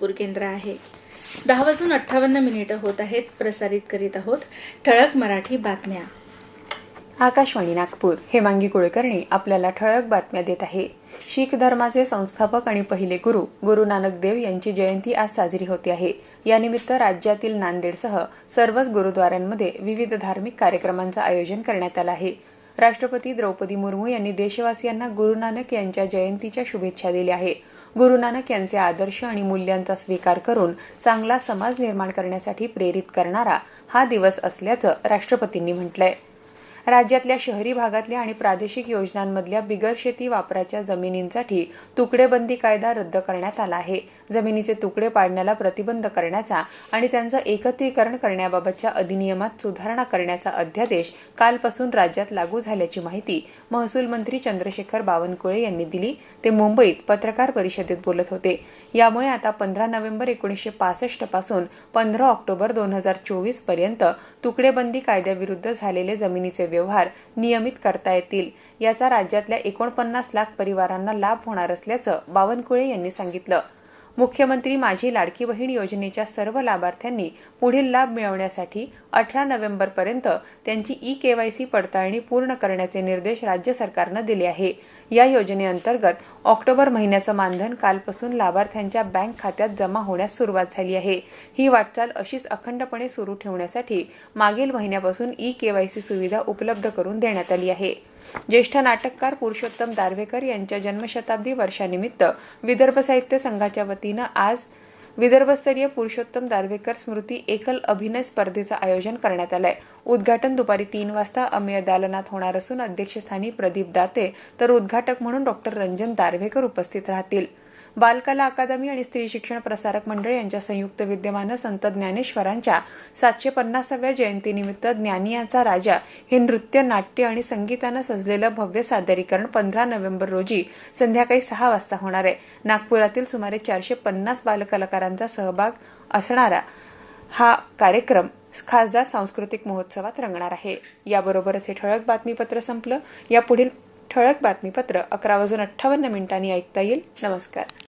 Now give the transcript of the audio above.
नागपूर केंद्र आहे. दहा वाजून अठ्ठावन्न मिनिटं होत आहेत प्रसारित करीत आहोत ठळक मराठी बातम्या. आकाशवाणी नागपूर हेमांगी कुळकर्णी आपल्याला ठळक बातम्या देत आहे. शीख धर्माचे संस्थापक आणि पहिले गुरु गुरु नानक देव यांची जयंती आज साजरी होते आहे. यानिमित्त राज्यातील नांदेडसह सर्वच गुरुद्वारांमध्ये विविध धार्मिक कार्यक्रमांचं आयोजन करण्यात आलं आहे. राष्ट्रपती द्रौपदी मुर्मू यांनी देशवासियांना गुरु नानक यांच्या जयंतीच्या शुभेच्छा दिल्या आहे. गुरु नानक यांचे आदर्श आणि मूल्यांचा स्वीकार करून चांगला समाज निर्माण करण्यासाठी प्रेरित करणारा हा दिवस असल्याचं राष्ट्रपतींनी म्हटलंय. राज्यातल्या शहरी भागातल्या आणि प्रादेशिक योजनांमधल्या बिगर शेती वापराच्या जमिनींसाठी तुकडेबंदी कायदा रद्द करण्यात आला आहे. जमिनीचे तुकडे पाडण्याला प्रतिबंध करण्याचा आणि त्यांचं एकत्रीकरण करण्याबाबतच्या अधिनियमात सुधारणा करण्याचा अध्यादेश कालपासून राज्यात लागू झाल्याची माहिती महसूल मंत्री चंद्रशेखर बावनकुळे यांनी दिली. ते मुंबईत पत्रकार परिषदेत बोलत होते. यामुळे आता पंधरा नोव्हेंबर एकोणीसशे पासष्टपासून पंधरा ऑक्टोबर दोन हजार चोवीसपर्यंत तुकडेबंदी कायद्याविरुद्ध झालेले जमिनीचे व्यवहार नियमित करता येतील. याचा राज्यातल्या एकोणपन्नास लाख परिवारांना लाभ होणार असल्याचं बावनकुळे यांनी सांगितलं. मुख्यमंत्री माझी लाडकी बहीण योजनेच्या सर्व लाभार्थ्यांनी पुढील लाभ मिळवण्यासाठी अठरा नोव्हेंबरपर्यंत त्यांची ई केवायसी पडताळणी पूर्ण करण्याचे निर्देश राज्य सरकारनं दिले आहे. या योजनेअंतर्गत ऑक्टोबर महिन्याचं मानधन कालपासून लाभार्थ्यांच्या बँक खात्यात जमा होण्यास सुरुवात झाली आहे. ही वाटचाल अशीच अखंडपणे सुरू ठेवण्यासाठी मागील महिन्यापासून ई केवायसी सुविधा उपलब्ध करून देण्यात आली आहे. ज्येष्ठ नाटककार पुरुषोत्तम दारव्हेकर यांच्या जन्मशताब्दी वर्षानिमित्त विदर्भ साहित्य संघाच्या वतीनं आज विदर्भस्तरीय पुरुषोत्तम दारव्हेकर स्मृती एकल अभिनय स्पर्धेचं आयोजन करण्यात आलंय. उद्घाटन दुपारी तीन वाजता अमेय दालनात होणार असून अध्यक्षस्थानी प्रदीप दाते तर उद्घाटक म्हणून डॉक्टर रंजन दारव्हेकर उपस्थित राहतील. बालकला अकादमी आणि स्त्री शिक्षण प्रसारक मंडळ यांच्या संयुक्त विद्यमानं संत ज्ञानेश्वरांच्या सातशे पन्नासाव्या जयंतीनिमित्त ज्ञानियाचा राजा हे नृत्य नाट्य आणि संगीतानं सजलेलं भव्य सादरीकरण पंधरा नोव्हेंबर रोजी संध्याकाळी सहा वाजता होणार आहे. नागपुरातील सुमारे चारशे पन्नास बालकलाकारांचा सहभाग असणारा हा कार्यक्रम खासदार सांस्कृतिक महोत्सवात रंगणार आहे. याबरोबरच हे ठळक बातमीपत्र संपलं. यापुढील ठळक बातमीपत्र अकरा वाजून अठ्ठावन्न मिनिटांनी ऐकता येईल. नमस्कार.